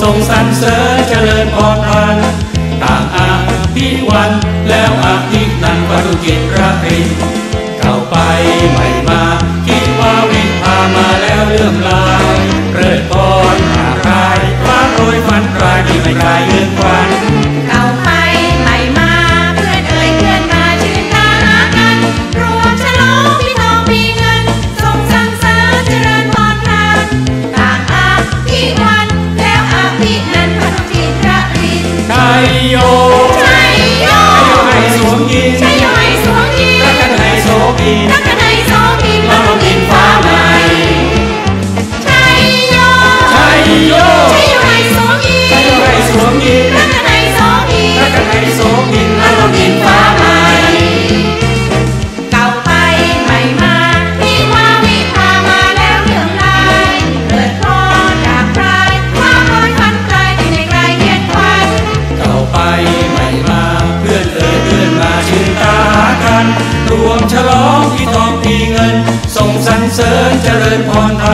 ทรงสรรเสริญเจริญพรพันต่างอาภิวันแล้วอาภินันปรุกิจระรินเข้าไปไม่านรวมฉลองที่ทองมีเงิน ส่งสรรเสริญเจริญพรไทย